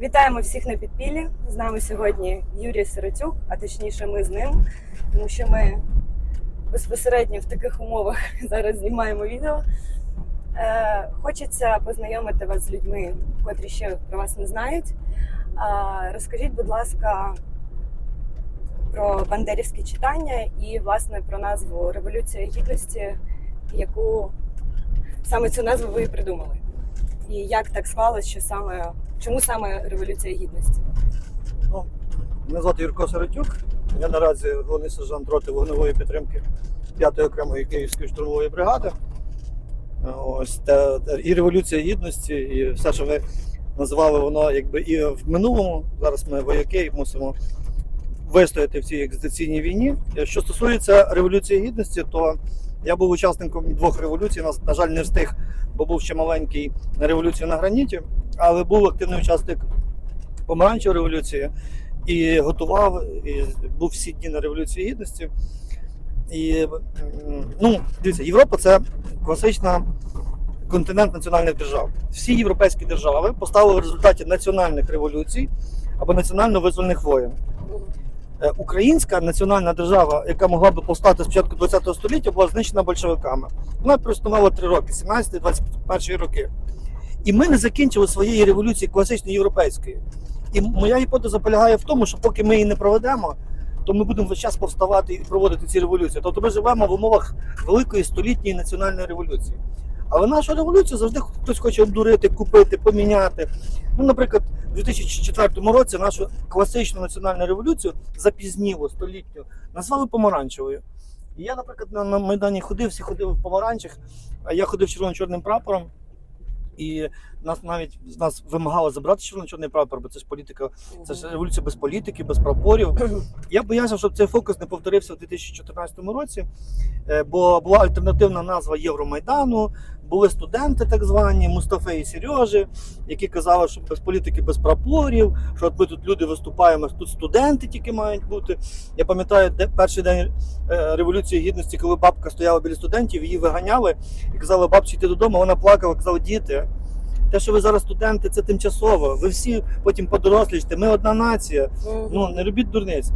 Вітаємо всіх на підпіллі. З нами сьогодні Юрій Сиротюк, а точніше, ми з ним, тому що ми безпосередньо в таких умовах зараз знімаємо відео. Е, хочеться познайомити вас з людьми, котрі ще про вас не знають. А, розкажіть, будь ласка, про бандерівські читання і, власне, про назву Революція Гідності, яку саме цю назву ви і придумали. І як так склалось, що саме чому саме Революція Гідності? Ну, мене звати Юрко Сиротюк. Я наразі головний сержант роти вогневої підтримки 5-ї окремої Київської штурмової бригади. Ось та, та і Революція Гідності, і все, що ви називали, воно якби і в минулому. Зараз ми вояки і мусимо вистояти в цій екзистенційній війні. Що стосується Революції Гідності, то я був учасником двох революцій. На, на жаль, не встиг, бо був ще маленький на революцію на граніті, але був активний учасник помаранчевої революції і готував, і був всі дні на Революції Гідності. І ну, дивіться, Європа це класична континент національних держав. Всі європейські держави поставили в результаті національних революцій або національно-визвольних воєн. Е, Українська національна держава, яка могла би повстати з початку ХХ століття, була знищена большевиками. Вона проіснувала три роки 17-21 роки. І ми не закінчили своєї революції класичної європейської. І моя гіпотеза полягає в тому, що поки ми її не проведемо, то ми будемо весь час повставати і проводити ці революції. Тобто ми живемо в умовах великої столітньої національної революції. Але нашу революцію завжди хтось хоче обдурити, купити, поміняти. Ну, наприклад, у 2004 році нашу класичну національну революцію запізніло століттю назвали помаранчевою. І я, наприклад, на, Майдані ходив, всі ходили в помаранчах, а я ходив червоно-чорним прапором. І нас навіть з нас вимагали забрати червоно-чорний прапор, бо це ж політика, це ж революція без політики, без прапорів. Я боявся, щоб цей фокус не повторився у 2014 році, е, бо була альтернативна назва Євромайдану. Були студенти, так звані Мустафи і Сережі, які казали, що без політики, без прапорів, що от ми тут люди виступаємо, тут студенти тільки мають бути. Я пам'ятаю, де перший день е, революції гідності, коли бабка стояла біля студентів, її виганяли і казали, бабці, йти додому. Вона плакала, казала, діти. Те, що ви зараз студенти, це тимчасово. Ви всі потім подоросліште. Ми одна нація. Ну не робіть дурниць.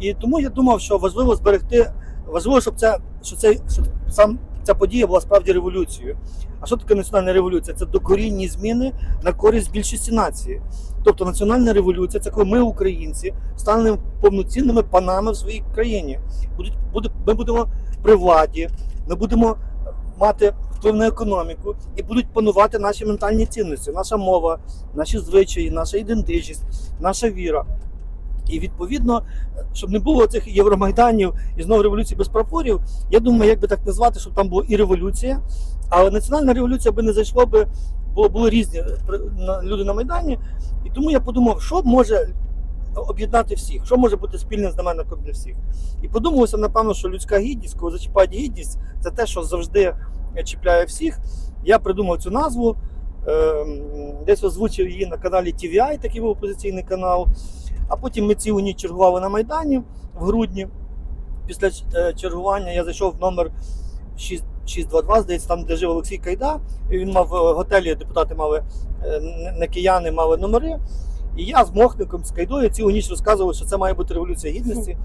І тому я думав, що важливо зберегти, важливо, щоб ця, що цей щоб сам ця подія була справді революцією. А що таке національна революція? Це докорінні зміни на користь більшості нації. Тобто національна революція це коли ми, українці, станемо повноцінними панами в своїй країні. Ми будемо при владі, ми будемо мати вплив на економіку і будуть панувати наші ментальні цінності, наша мова, наші звичаї, наша ідентичність, наша віра. І відповідно, щоб не було цих євромайданів і знову революції без прапорів, я думаю, як би так назвати, щоб там була і революція, але національна революція би не зайшло би, бо були різні люди на Майдані. І тому я подумав, що може об'єднати всіх, що може бути спільним знаменником для всіх. І подумалося, напевно, що людська гідність, коли зачіпають гідність, це те, що завжди чіпляє всіх. Я придумав цю назву, ем, десь озвучив її на каналі TVI, такий був опозиційний канал. А потім ми цілу ніч чергували на Майдані в грудні. Після е, чергування я зайшов в номер 6 622, здається, там, де жив Олексій Кайда. Він мав в готелі, депутати мали е, не кияни, мали номери. І я з Мохником, з Кайдою цілу ніч розказував, що це має бути революція гідності.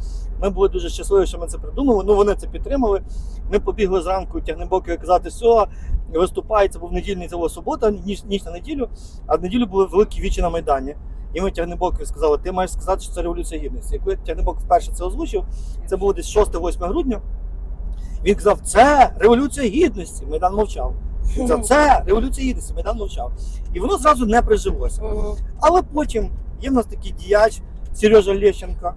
Ми були дуже щасливі, що ми це придумали. Ну вони це підтримали. Ми побігли зранку тягнебоки казати, все, виступає. Це був недільний, це була субота, ніч, ніч на неділю, а в неділю були великі вічі на Майдані. І ми тягнебоки сказали, ти маєш сказати, що це революція гідності. Коли тягнебок вперше це озвучив, це було десь 6-8 грудня. Він казав, це революція гідності. Майдан мовчав. За це революція гідності, Майдан мовчав. І воно зразу не прижилося. Але потім є в нас такий діяч Сережа Лещенко.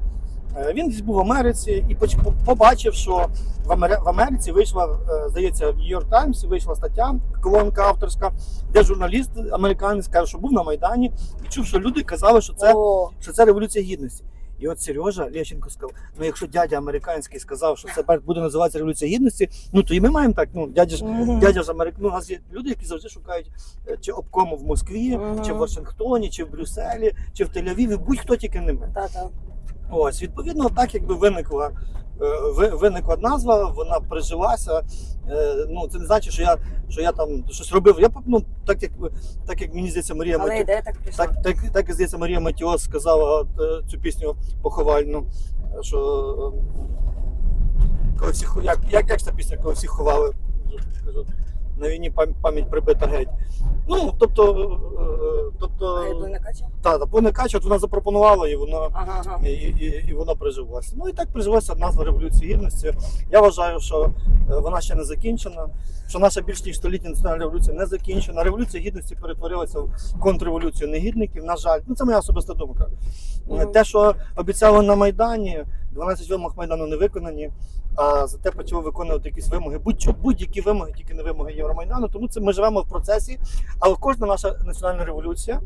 Е, Він десь був в Америці і побачив, що в, Амери- Америці вийшла, е, здається, в Нью-Йорк Таймс вийшла стаття, колонка авторська, де журналіст американець каже, що був на Майдані і чув, що люди казали, що це, що це революція гідності. І от Сережа Лещенко сказав: ну якщо дядя американський сказав, що це буде називатися революція гідності, ну то і ми маємо так. Ну, дядя ж Мгм. дядя ж Америк... ну, у нас є люди, які завжди шукають е, чи обкому в Москві, Мгм. чи в Вашингтоні, чи в Брюсселі, чи в Тель-Авіві, будь-хто тільки не ми. Ось, відповідно, так якби виникла е, виникла назва, вона прижилася. Е, Ну, це не значить, що я, що я там щось робив. Я ну, так як так як мені здається, Марія Але Маті... ідея так прийшла. так, так, так здається, Марія Матіос сказала е, цю пісню поховальну, що коли всі як, як, як ж ця пісня, коли всі ховали, на війні пам'ять прибита геть. Ну, тобто, е, тобто Глибина та, та повне кача, от вона запропонувала і воно. Ага, ага. І, і, і воно прижилося. Ну і так прижилася назва Революції Гідності. Я вважаю, що е, вона ще не закінчена, що наша більш ніж столітня національна революція не закінчена. Революція гідності перетворилася в контрреволюцію негідників. На жаль, ну це моя особиста думка. Е, Мгм. Те, що обіцяли на Майдані, 12 вимог Майдану не виконані, а зате почали виконувати якісь вимоги. Будь-що, будь-які вимоги, тільки не вимоги Євромайдану. Тому це ми живемо в процесі, але кожна наша національна революція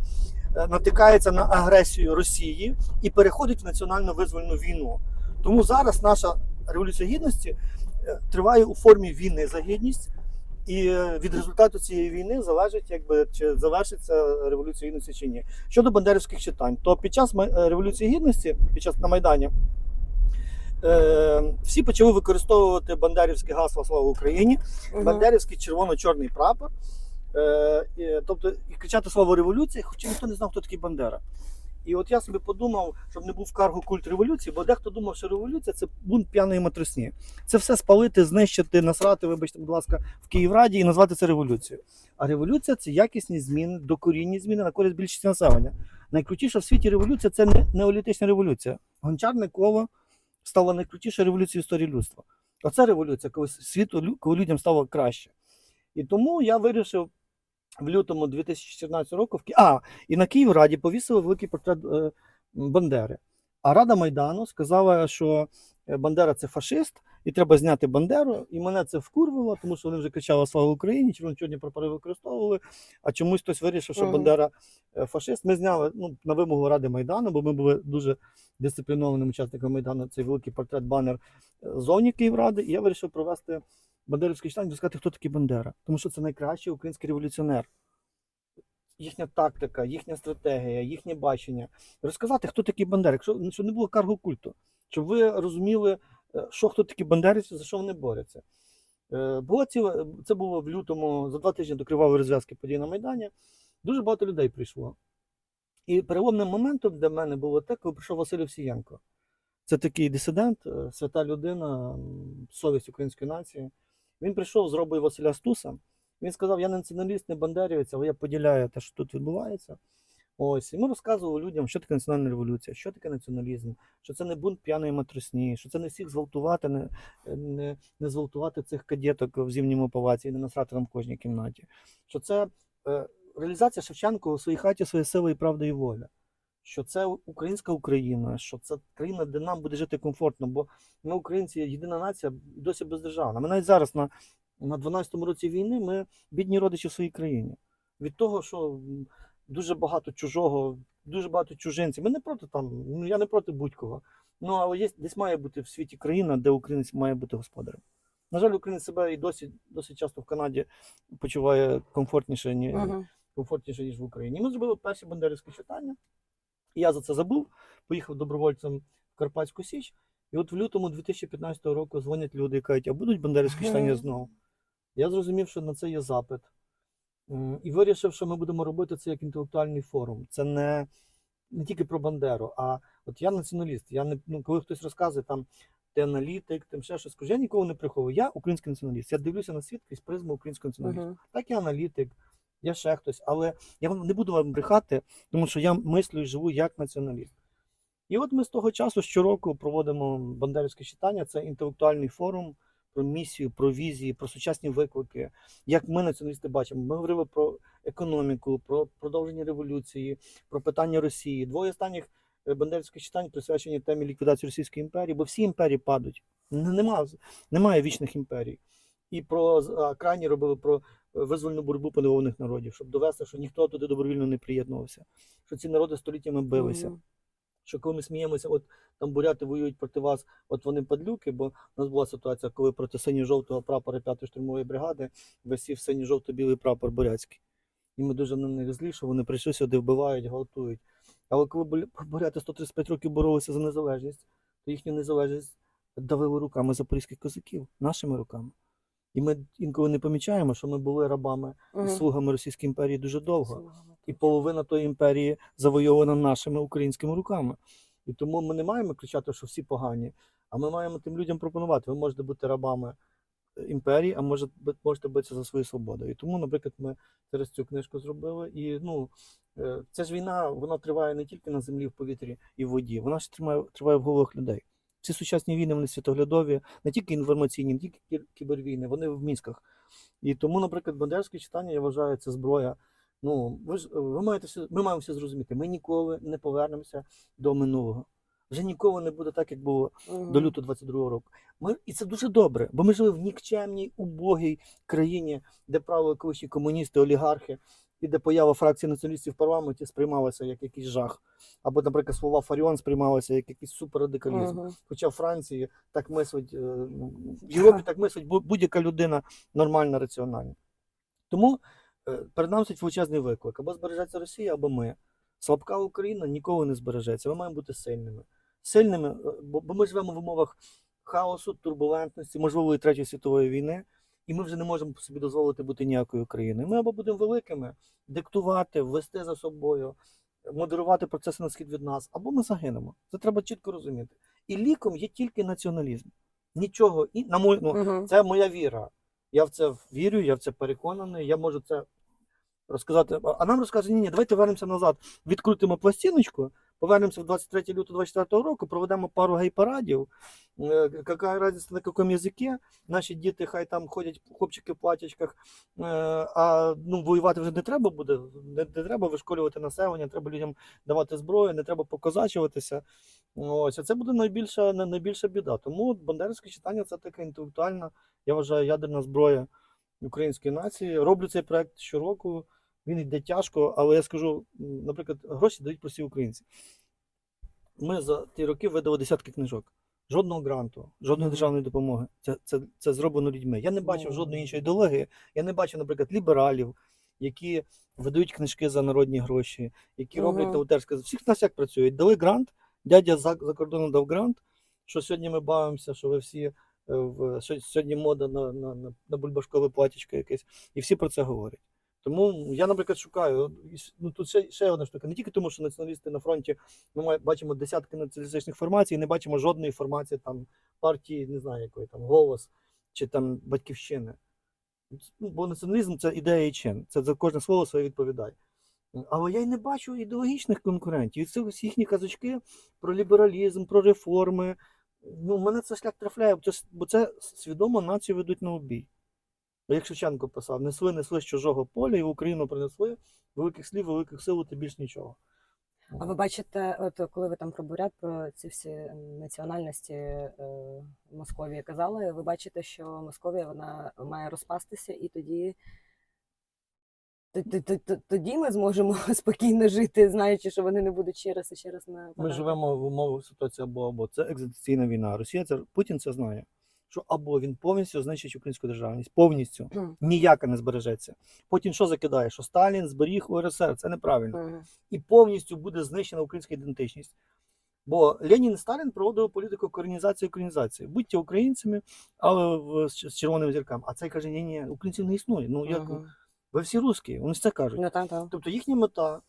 е, натикається на агресію Росії і переходить в національно визвольну війну. Тому зараз наша революція гідності е, триває у формі війни за гідність. І е, від результату цієї війни залежить, якби чи завершиться революція гідності чи ні. Щодо бандерівських читань, то під час революції гідності, під час на Майдані, е, всі почали використовувати бандерівське гасло Слава Україні, Мгм. бандерівський червоно-чорний прапор. Е, і, тобто і кричати слово революція, хоча ніхто не знав, хто такий Бандера. І от я собі подумав, щоб не був карго культ революції, бо дехто думав, що революція це бунт п'яної матросні. Це все спалити, знищити, насрати, вибачте, будь ласка, в Київраді і назвати це революцією. А революція це якісні зміни, докорінні зміни на користь більшості населення. Найкрутіша в світі революція це не неолітична революція. Гончарне коло стало найкрутішою революцією в історії людства. Оце революція, коли світу, коли людям стало краще. І тому я вирішив в лютому 2014 року в Ки... А, і на Київраді повісили великий портрет е, Бандери. А Рада Майдану сказала, що е, Бандера це фашист, і треба зняти Бандеру. І мене це вкурвало, тому що вони вже кричали Слава Україні, червоно-чорні прапори використовували. А чомусь хтось вирішив, що. Бандера е, фашист. Ми зняли ну, на вимогу Ради Майдану, бо ми були дуже дисциплінованими учасниками Майдану. Цей великий портрет банер е, зовні Київради. І я вирішив провести бандерівський читання, розказати, хто такий Бандера. Тому що це найкращий український революціонер. Їхня тактика, їхня стратегія, їхнє бачення. Розказати, хто такий Бандера, якщо щоб не було карго культу, щоб ви розуміли, що хто такі бандерівці, за що вони борються. Е, Було ціле, це було в лютому, за два тижні до кривавої розв'язки подій на Майдані. Дуже багато людей прийшло. І переломним моментом для мене було те, коли прийшов Василь Овсієнко. Це такий дисидент, е, свята людина, совість української нації. Він прийшов з робою Василя Стуса. Він сказав: я не націоналіст, не бандерівець, але я поділяю те, що тут відбувається. Ось, і ми розказували людям, що таке національна революція, що таке націоналізм, що це не бунт п'яної матросні, що це не всіх зґвалтувати, не, не, не зґвалтувати цих кадеток в зимньому палаці і не насрати там в кожній кімнаті. Що це е, реалізація Шевченко у своїй хаті своєї сили і правда і воля. Що це українська Україна, що це країна, де нам буде жити комфортно, бо ми, українці, єдина нація, досі бездержавна. Ми навіть зараз на, на 12-му році війни ми бідні родичі в своїй країні. Від того, що дуже багато чужого, дуже багато чужинців. Ми не проти там, ну я не проти будь-кого. Ну але є, десь має бути в світі країна, де українець має бути господарем. На жаль, українець себе і досі досить часто в Канаді почуває комфортніше, ні, Мгм. комфортніше, ніж в Україні. Ми зробили перші бандерівські читання. І я за це забув, поїхав добровольцем в Карпатську Січ. І от в лютому 2015 року дзвонять люди і кажуть, а будуть бандерівські читання знову. Я зрозумів, що на це є запит. І вирішив, що ми будемо робити це як інтелектуальний форум. Це не, не тільки про Бандеру, а от я націоналіст. Я не, ну, коли хтось розказує там, ти аналітик, тим ще щось, кажу, я нікого не приховую. Я український націоналіст. Я дивлюся на світ крізь призму українського націоналісту. Мгм. Так я аналітик, я ще хтось, але я вам не буду вам брехати, тому що я мислю і живу як націоналіст. І от ми з того часу щороку проводимо бандерівське читання. Це інтелектуальний форум про місію, про візії, про сучасні виклики. Як ми націоналісти бачимо, ми говорили про економіку, про продовження революції, про питання Росії. Двоє останніх е, бандерівських читань присвячені темі ліквідації Російської імперії, бо всі імперії падають. Нема, немає вічних імперій. І про крайні робили про е, визвольну боротьбу поневолених народів, щоб довести, що ніхто туди добровільно не приєднувався, що ці народи століттями билися. Що коли ми сміємося, от там буряти воюють проти вас, от вони падлюки, бо у нас була ситуація, коли проти синьо-жовтого прапора 5-ї штурмової бригади висів синьо-жовто-білий прапор бурятський. І ми дуже на них злі, що вони прийшли сюди, вбивають, гвалтують. Але коли буря- буряти 135 років боролися за незалежність, то їхню незалежність давили руками запорізьких козаків, нашими руками. І ми інколи не помічаємо, що ми були рабами і Мгм. слугами Російської імперії дуже довго. Слугами. І половина тої імперії завойована нашими українськими руками. І тому ми не маємо кричати, що всі погані, а ми маємо тим людям пропонувати. Ви можете бути рабами е, імперії, а може, можете битися за свою свободу. І тому, наприклад, ми через цю книжку зробили. І ну, е, ця ж війна вона триває не тільки на землі, в повітрі і в воді, вона ж тримає, триває в головах людей. Всі сучасні війни вони світоглядові, не тільки інформаційні, не тільки кібервійни, вони в мізках. І тому, наприклад, бандерське читання, я вважаю, це зброя. Ну, ви ж ви маєте все, ми маємо все зрозуміти. Ми ніколи не повернемося до минулого. Вже ніколи не буде так, як було Мгм. до лютого 22-го року. Ми, і це дуже добре, бо ми жили в нікчемній, убогій країні, де правили колишні комуністи, олігархи, і де поява фракції націоналістів в парламенті сприймалася як якийсь жах. Або, наприклад, слова Фаріон сприймалися як якийсь суперрадикалізм. Мгм. Хоча в Франції так мислить, е, ну, в Європі так мислить бу- будь-яка людина нормальна, раціональна. Тому перед нами стоїть величезний виклик. Або збережеться Росія, або ми. Слабка Україна ніколи не збережеться. Ми маємо бути сильними. Сильними, е, бо, бо ми живемо в умовах хаосу, турбулентності, можливої третьої світової війни, і ми вже не можемо собі дозволити бути ніякою країною. Ми або будемо великими, диктувати, вести за собою, модерувати процеси на схід від нас, або ми загинемо. Це треба чітко розуміти. І ліком є тільки націоналізм. Нічого і на мою ну, Мгм. це моя віра. Я в це вірю, я в це переконаний. Я можу це розказати. А нам розкаже, ні, ні, давайте вернемося назад, відкрутимо пластиночку, повернемося в 23 лютого 24 року, проведемо пару гей-парадів. Е, Яка разниця на якому язикі? Наші діти хай там ходять, хлопчики в платячках, е, а ну, воювати вже не треба буде. Не, не треба вишколювати населення, треба людям давати зброю, не треба показачуватися. Ось, а це буде найбільша, най- найбільша біда. Тому бандерське читання це така інтелектуальна, я вважаю, ядерна зброя української нації. Роблю цей проект щороку. Він йде тяжко, але я скажу, наприклад, гроші дають прості українці. Ми за ті роки видали десятки книжок. Жодного гранту, жодної державної допомоги. Це, це, це зроблено людьми. Я не бачив жодної іншої ідеології. Я не бачив, наприклад, лібералів, які видають книжки за народні гроші, які роблять таутерське. Всіх нас як працюють. Дали грант, дядя за, за кордоном дав грант. Що сьогодні ми бавимося, що ви всі е, в що сьогодні мода на, на, на, на бульбашкове платічко якесь, і всі про це говорять. Тому я, наприклад, шукаю. Ну тут ще, ще одна штука. Не тільки тому, що націоналісти на фронті ми бачимо десятки націоналістичних формацій, і не бачимо жодної формації там партії, не знаю якої там голос чи там батьківщини. Ну, бо націоналізм це ідея і чин. Це за кожне слово своє відповідає. Але я й не бачу ідеологічних конкурентів. І це всі їхні казочки про лібералізм, про реформи. Ну, мене це шлях трафляє, бо це свідомо націю ведуть на обій. Бо Як Шевченко писав, несли, несли з чужого поля і в Україну принесли великих слів, великих сил та більш нічого. А ви бачите, от коли ви там про бурят, про ці всі національності е, Московії казали, ви бачите, що Московія вона має розпастися, і тоді. Тоді ми зможемо спокійно жити, знаючи, що вони не будуть ще раз і ще раз Ми живемо в умовах ситуації або або. Це екзистенційна війна. Росія це Путін це знає. Що або він повністю знищить українську державність, повністю ніяка не збережеться. Потім що закидає? Що Сталін зберіг УРСР, це неправильно. І повністю буде знищена українська ідентичність. Бо Ленін і Сталін проводили політику коренізації українізації. Будьте українцями, але з червоними зірками. А цей каже: ні, ні, українців не існує. Ну як Мгм. ви всі русські, вони це кажуть. Ну, так, так. Тобто їхня мета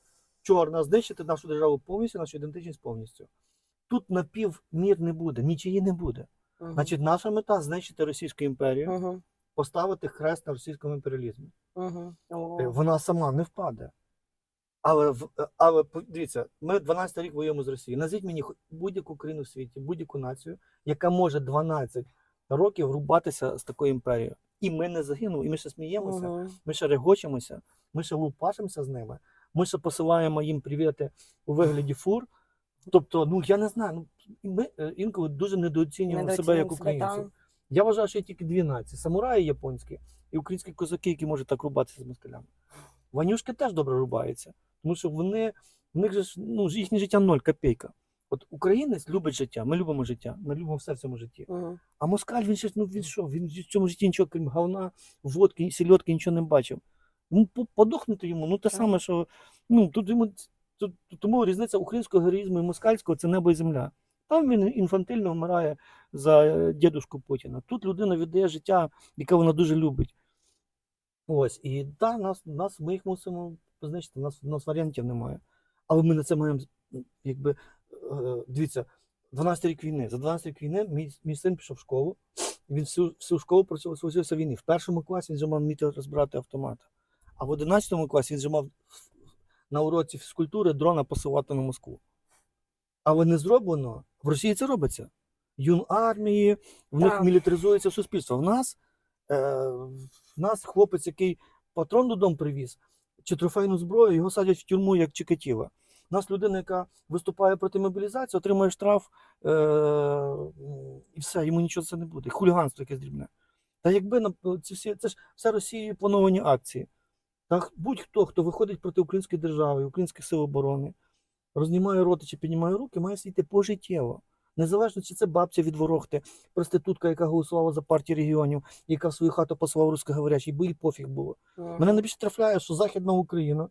чорна знищити нашу державу повністю, нашу ідентичність повністю. Тут напівмір не буде, нічиї не буде. Мгм. Значить, наша мета знищити Російську імперію, Мгм. поставити хрест на російському імперіалізмі. Мгм. Е. Вона сама не впаде. Але, е, але дивіться, ми 12 рік воюємо з Росією. Назвіть мені будь-яку країну в світі, будь-яку націю, яка може 12 років рубатися з такою імперією. І ми не загинули, і ми ще сміємося. Мгм. Ми ще регочемося, ми ще лупашимося з ними, ми ще посилаємо їм привіти у вигляді фур. Тобто, ну я не знаю, ну ми е, інколи дуже недооцінюємо себе як Недооцінюємо українців. Я вважаю, що є тільки дві нації: самураї японські і українські козаки, які можуть так рубатися з москалями. Ванюшки теж добре рубаються, тому що вони, в них же ж, ну, їхнє життя ноль копійка. От українець любить життя, ми любимо життя, ми любимо все в цьому житті. Мгм. А москаль він ще ну він що? Він в цьому житті нічого крім говна, водки, сільотки нічого не бачив. Ну, по- подохнути йому, ну те саме, що ну тут йому тому різниця українського героїзму і москальського це небо і земля. Там він інфантильно вмирає за е, дідушку Путіна. Тут людина віддає життя, яке вона дуже любить. Ось, і так, нас, нас, ми їх мусимо у нас, нас варіантів немає. Але ми на це маємо, якби, е, дивіться, 12 рік війни. За 12 рік війни мій, мій син пішов в школу, він всю, всю школу працював служився війни. В першому класі він вже мав вміти розбирати автомат. А в 11 класі він вже мав на уроці фізкультури дрона посилати на Москву. Але не зроблено. В Росії це робиться. Юн армії, в них Так. мілітаризується суспільство. В нас, е, в нас хлопець, який патрон додому привіз, чи трофейну зброю, його садять в тюрму як Чикатіла. У нас людина, яка виступає проти мобілізації, отримує штраф, е, і все, йому нічого це не буде. Хуліганство якесь дрібне. Та якби на ці всі, це ж все Росією плановані акції. Та будь-хто, хто виходить проти української держави, українських сил оборони, рознімає роти чи піднімає руки, має сидіти пожиттєво. Незалежно, чи це бабця від ворогти, проститутка, яка голосувала за партію регіонів, яка в свою хату послала русскоговорящий, бо їй пофіг було. Мене найбільше трафляє, що Західна Україна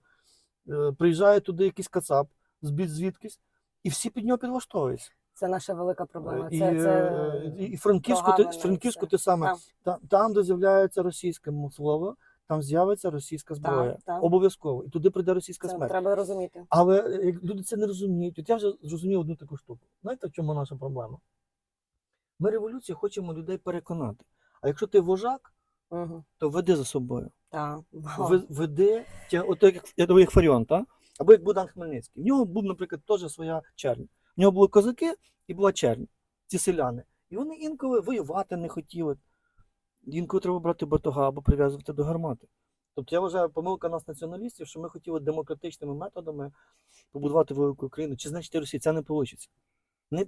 е, приїжджає туди якийсь кацап, збіг звідкись, і всі під нього підлаштовуються. Це наша велика проблема. Це, е, це... і, і Франківську, ти, Франківську те саме. Там, там, де з'являється російське слово, там з'явиться російська зброя. так. Обов'язково. І туди прийде російська це смерть. треба розуміти. Але як люди це не розуміють. От я вже зрозумів одну таку штуку. Знаєте, в чому наша проблема? Ми революцію хочемо людей переконати. А якщо ти вожак, Угу. то веди за собою. Так. Веди, тя- от як, як Фаріон, та? або як Богдан Хмельницький. В нього був, наприклад, теж своя чернь. В нього були козаки і була чернь, ці селяни. І вони інколи воювати не хотіли. Інколи треба брати батога або прив'язувати до гармати. Тобто я вважаю, помилка нас, націоналістів, що ми хотіли демократичними методами побудувати велику Україну. Чи знищити Росію? Це не вийде. Не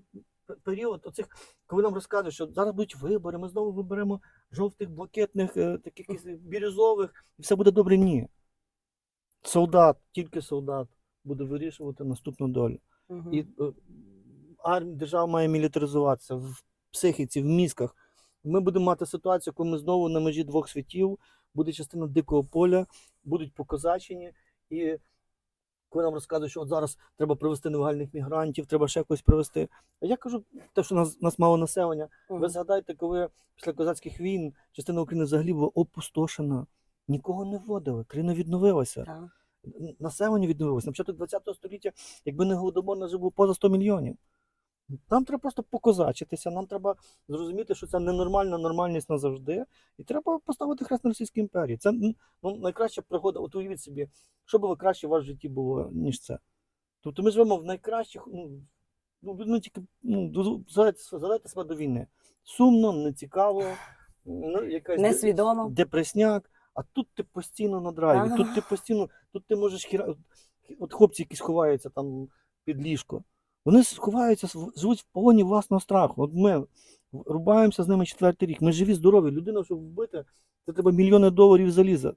період оцих, коли нам розказують, що зараз будуть вибори, ми знову виберемо жовтих, блакитних, е, таких бірюзових, і все буде добре. Ні. Солдат, тільки солдат буде вирішувати наступну долю. Мгм. І е, армія, держава має мілітаризуватися в психіці, в мізках. Ми будемо мати ситуацію, коли ми знову на межі двох світів, буде частина дикого поля, будуть покозачені. І коли нам розказують, що от зараз треба привезти нелегальних мігрантів, треба ще когось привезти. А я кажу, те, що нас, нас мало населення. Ви Мгм. згадайте, коли після козацьких війн частина України взагалі була опустошена. Нікого не вводили, країна відновилася н- населення відновилося. На початку ХХ століття, якби не голодомор, нас вже було поза 100 мільйонів. Нам треба просто покозачитися, нам треба зрозуміти, що це ненормальна нормальність назавжди, і треба поставити хрест на Російській імперії. Це ну, найкраща пригода. От уявіть собі, що було краще в вашому житті було, ніж це. Тобто ми живемо в найкращих, ну, ну, ну тільки ну, задайте, задайте себе до війни. Сумно, нецікаво, ну, якась Несвідомо. депресняк, а тут ти постійно на драйві, Ага. тут ти постійно, тут ти можеш хіра... От хлопці, які сховаються там під ліжко, вони сховаються, живуть в полоні власного страху. От ми рубаємося з ними четвертий рік. Ми живі, здорові. Людина, щоб вбити, це треба мільйони доларів заліза.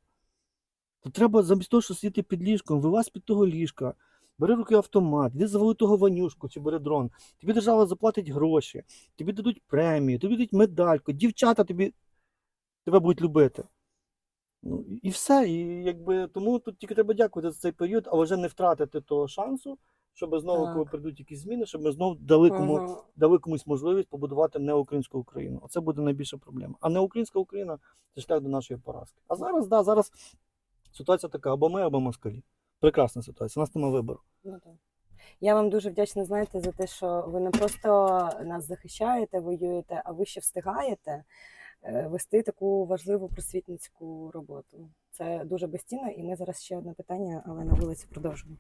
То треба замість того, що сидіти під ліжком, вилазь під того ліжка, бери руки автомат, іди завали того ванюшку чи бери дрон. Тобі держава заплатить гроші, тобі дадуть премію, тобі дадуть медальку, дівчата тобі тебе будуть любити. Ну, і- все. І якби тому тут тільки треба дякувати за цей період, але вже не втратити того шансу, щоб знову, Так. коли прийдуть якісь зміни, щоб ми знову дали, кому, Мгм. дали комусь можливість побудувати неукраїнську Україну. Оце буде найбільша проблема. А неукраїнська Україна це шлях до нашої поразки. А зараз, да, зараз ситуація така: або ми, або москалі. Прекрасна ситуація. У нас немає вибору. Ну, так. Я вам дуже вдячна, знаєте, за те, що ви не просто нас захищаєте, воюєте, а ви ще встигаєте е, вести таку важливу просвітницьку роботу. Це дуже безцінно, і ми зараз ще одне питання, але на вулиці продовжимо.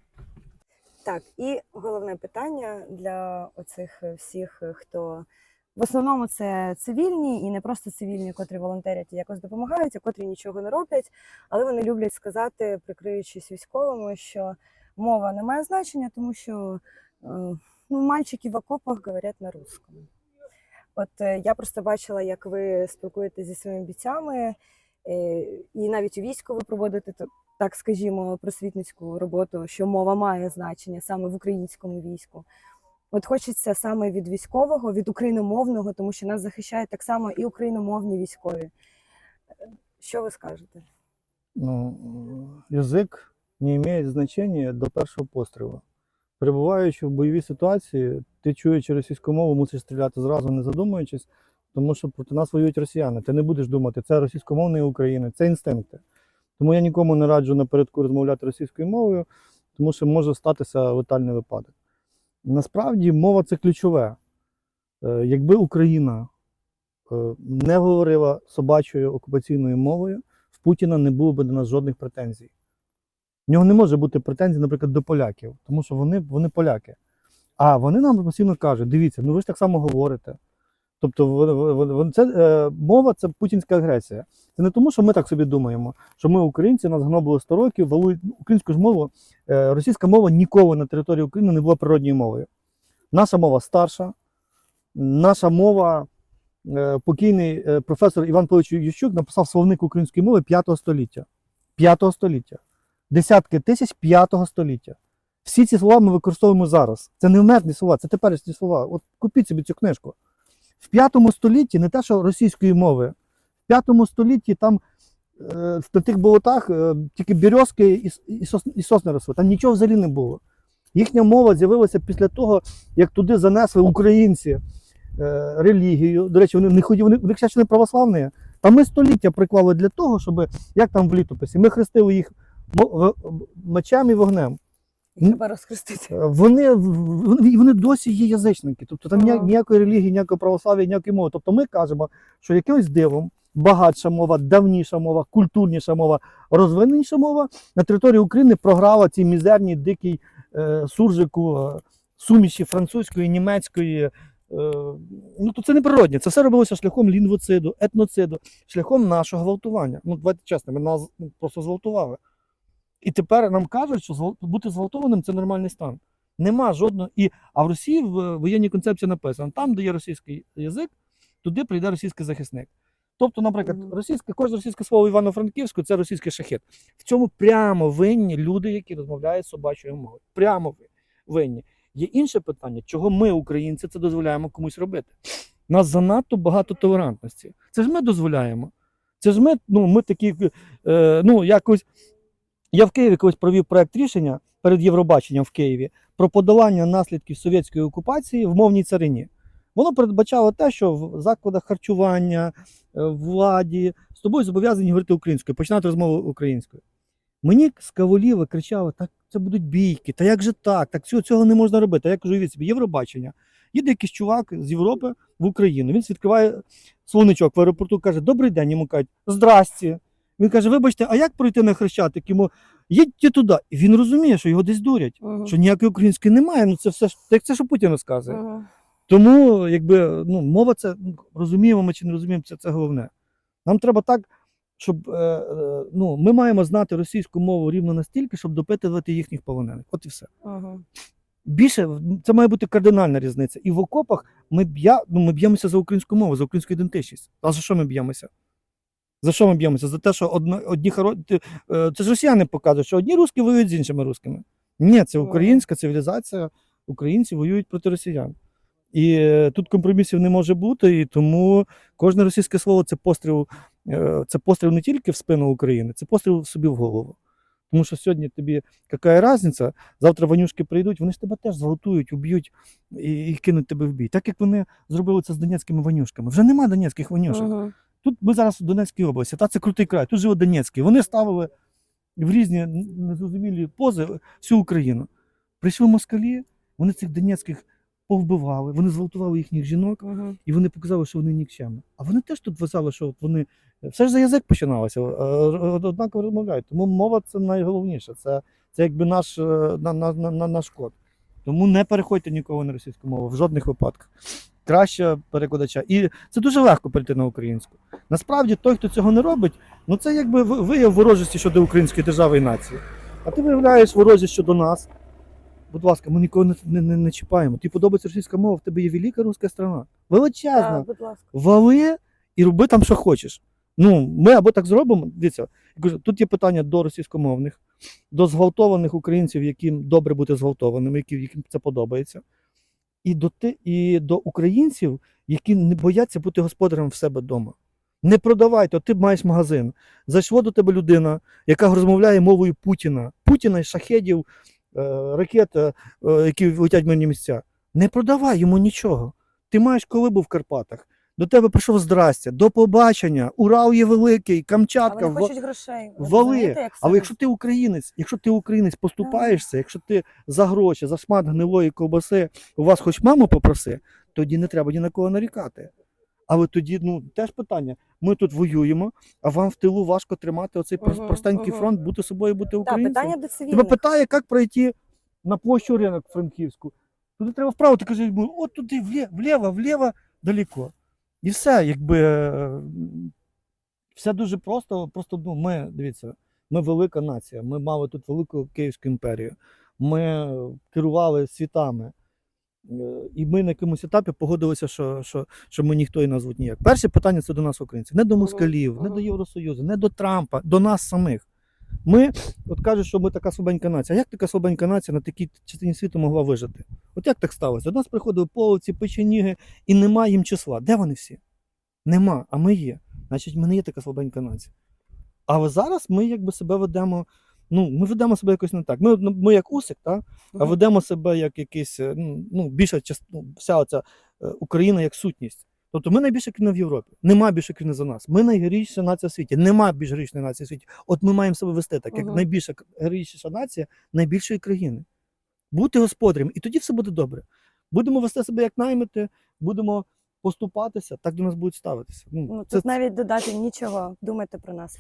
Так, і головне питання для оцих всіх, хто в основному це цивільні і не просто цивільні, котрі волонтерять і якось допомагають, а котрі нічого не роблять, але вони люблять сказати, прикриючись військовими, що мова не має значення, тому що е, ну, мальчики в окопах говорять на русском. От е, я просто бачила, як ви спілкуєтеся зі своїми бійцями, е, і навіть у війську ви проводите так, скажімо, просвітницьку роботу, що мова має значення саме в українському війську. От хочеться саме від військового, від україномовного, тому що нас захищають так само і україномовні військові. Що ви скажете? Ну, язик не має значення до першого пострілу. перебуваючи в бойовій ситуації, ти чуючи російську мову, мусиш стріляти зразу, не задумуючись, тому що проти нас воюють росіяни. Ти не будеш думати, це російськомовний України, це інстинкти. Тому я нікому не раджу напередку розмовляти російською мовою, тому що може статися летальний випадок. Насправді мова це ключове. Е, Якби Україна е, не говорила собачою окупаційною мовою, в Путіна не було б до нас жодних претензій. В нього не може бути претензій, наприклад, до поляків, тому що вони, вони поляки. А вони нам постійно кажуть: дивіться, ну ви ж так само говорите. Тобто, це, е, мова це путінська агресія. Це не тому, що ми так собі думаємо, що ми українці, нас гнобили 100 років, валують українську ж мову. Е, російська мова ніколи на території України не була природньою мовою. Наша мова старша, наша мова. е, Покійний е, професор Іван Павлович Ющук написав словник української мови 5 століття. 5 століття. Десятки тисяч 5 століття. Всі ці слова ми використовуємо зараз. Це не вмерні слова, це теперішні слова. От купіть собі цю книжку. В 5 столітті не те, що російської мови, в 5 столітті там е, на тих болотах е, тільки бірьозки і, і, сос, і сосни росли. Там нічого взагалі не було. Їхня мова з'явилася після того, як туди занесли українці е, релігію. До речі, вони не ході, вони, вони ще не православні. Та ми століття приклали для того, щоб, як там в літописі, ми хрестили їх мечем і вогнем. Треба розхрестити. Е, Вони, вони, вони досі є язичники. Тобто там Ага. ніякої релігії, ніякої православ'я, ніякої мови. Тобто ми кажемо, що якимось дивом багатша мова, давніша мова, культурніша мова, розвиненіша мова на території України програла цій мізерній дикій е, суржику е, суміші французької, німецької. Е, ну то це не природне. Це все робилося шляхом лінгвоциду, етноциду, шляхом нашого гвалтування. Ну, давайте чесно, ми нас ну, просто зґвалтували. І тепер нам кажуть, що бути зґвалтованим це нормальний стан. Нема жодного. І, а в Росії в воєнній концепції написано: там, де є російський язик, туди прийде російський захисник. Тобто, наприклад, російське, кожне російське слово Івано-Франківську це російський шахет. В цьому прямо винні люди, які розмовляють собачою мовою. Прямо винні. Є інше питання, чого ми, українці, це дозволяємо комусь робити. У нас занадто багато толерантності. Це ж ми дозволяємо. Це ж ми, ну, ми такі, е, ну, якось. Я в Києві колись провів проект рішення перед Євробаченням в Києві про подолання наслідків совєтської окупації в мовній царині. Воно передбачало те, що в закладах харчування, е, в владі з тобою зобов'язані говорити українською, починати розмову українською. Мені з каволіви кричали, так це будуть бійки, та як же так? Так цього, цього не можна робити. А я кажу, від собі, Євробачення. Їде якийсь чувак з Європи в Україну. Він відкриває словничок в аеропорту, каже: Добрий день. Йому кажуть, здрасті. Він каже: Вибачте, а як пройти на хрещатик? Йому їдьте туди. І він розуміє, що його десь дурять, Мгм. що ніякої української немає. Ну це все ж як це, що Путін розказує. Мгм. Тому, якби ну, мова це ну, розуміємо ми чи не розуміємо, це, це головне. Нам треба так, щоб е, е, ну, ми маємо знати російську мову рівно настільки, щоб допитувати їхніх полонених. От і все. Мгм. Більше це має бути кардинальна різниця. І в окопах ми, б'я, ну, ми б'ємося за українську мову, за українську ідентичність. А за що ми б'ємося? За що ми б'ємося? За те, що одно, одні хоро... е, Це ж росіяни показують, що одні русські воюють з іншими русскими. Ні, це українська цивілізація, українці воюють проти росіян. І е, тут компромісів не може бути, і тому кожне російське слово це постріл, е, це постріл не тільки в спину України, це постріл собі в голову. Тому що сьогодні тобі яка різниця, завтра ванюшки прийдуть, вони ж тебе теж зґвалтують, уб'ють і, і кинуть тебе в бій. Так як вони зробили це з донецькими ванюшками. Вже нема донецьких ванюшок. Мгм. Тут ми зараз в Донецькій області, та це крутий край, тут живе Донецький. Вони ставили в різні незрозумілі пози всю Україну. Прийшли москалі, вони цих донецьких повбивали, вони зґвалтували їхніх жінок, Мгм. і вони показали, що вони нікчемні. А вони теж тут вважали, що от вони все ж за язик починалося, е, однаково розмовляють. Тому мова це найголовніше. Це, це якби наш, е, на, на, на, на- наш код. Тому не переходьте ніколи на російську мову в жодних випадках. Краще перекладача. І це дуже легко перейти на українську. Насправді, той, хто цього не робить, ну це якби ви- вияв ворожості щодо української держави і нації. А ти виявляєш ворожість щодо нас. Будь ласка, ми нікого не, не, не, не чіпаємо. Тобі подобається російська мова, в тебе є велика руська страна. Величезна. Так, будь ласка. Вали і роби там, що хочеш. Ну, ми або так зробимо. Дивіться, тут є питання до російськомовних, до зґвалтованих українців, яким добре бути зґвалтованими, які- яким це подобається, і до, ти, і до українців, які не бояться бути господарем в себе вдома. Не продавайте, от ти маєш магазин. Зайшла до тебе людина, яка розмовляє мовою Путіна, Путіна і шахедів, ракет, е, е, які летять в мирні місця. Не продавай йому нічого. Ти маєш колибу в Карпатах. До тебе прийшов здрастя, до побачення. Урал є великий, Камчатка. вони хочуть грошей. Вали. розумієте, як Але якщо ти українець, якщо ти українець поступаєшся, якщо ти за гроші, за шмат гнилої ковбаси у вас хоч маму попроси, тоді не треба ні на кого нарікати. Але тоді, ну, теж питання. Ми тут воюємо, а вам в тилу важко тримати оцей Мгм, простенький мгм. фронт, бути собою, бути Так, українцем. питання до Тебе питає, як пройти на площу ринок Франківську. Туди треба вправо, ти кажеш, от туди, вліво, вліво, далеко. І все, якби е, все дуже просто. Просто ну, ми, дивіться, ми велика нація. Ми мали тут велику Київську імперію. Ми керували світами. Е, І ми на якомусь етапі погодилися, що, що, що ми ніхто і назвуть ніяк. Перше питання це до нас, українців. Не до москалів, не до. Євросоюзу, не до Трампа, до нас самих. Ми от кажуть, що ми така слабенька нація. А як така слабенька нація на такій частині світу могла вижити? От як так сталося? До нас приходили половці, печеніги, і нема їм числа. Де вони всі? Нема, а ми є. Значить, ми не є така слабенька нація. Але зараз ми якби себе ведемо. Ну, ми ведемо себе якось не так. Ми, ми як усик, так? а ведемо себе як якийсь, е, ну, ну більша ну, вся оця е, Україна як сутність. Тобто ми найбільша країна в Європі. Нема більше країни за нас. Ми найгероїчніша нація в світі. Нема більш героїчної нації в світі. От ми маємо себе вести так, як найбільша героїчніша нація найбільшої країни. Бути господарем, і тоді все буде добре. Будемо вести себе як наймити, будемо поступатися, так до нас будуть ставитися. Ну, Ну, це, тут навіть додати нічого. Думайте про нас.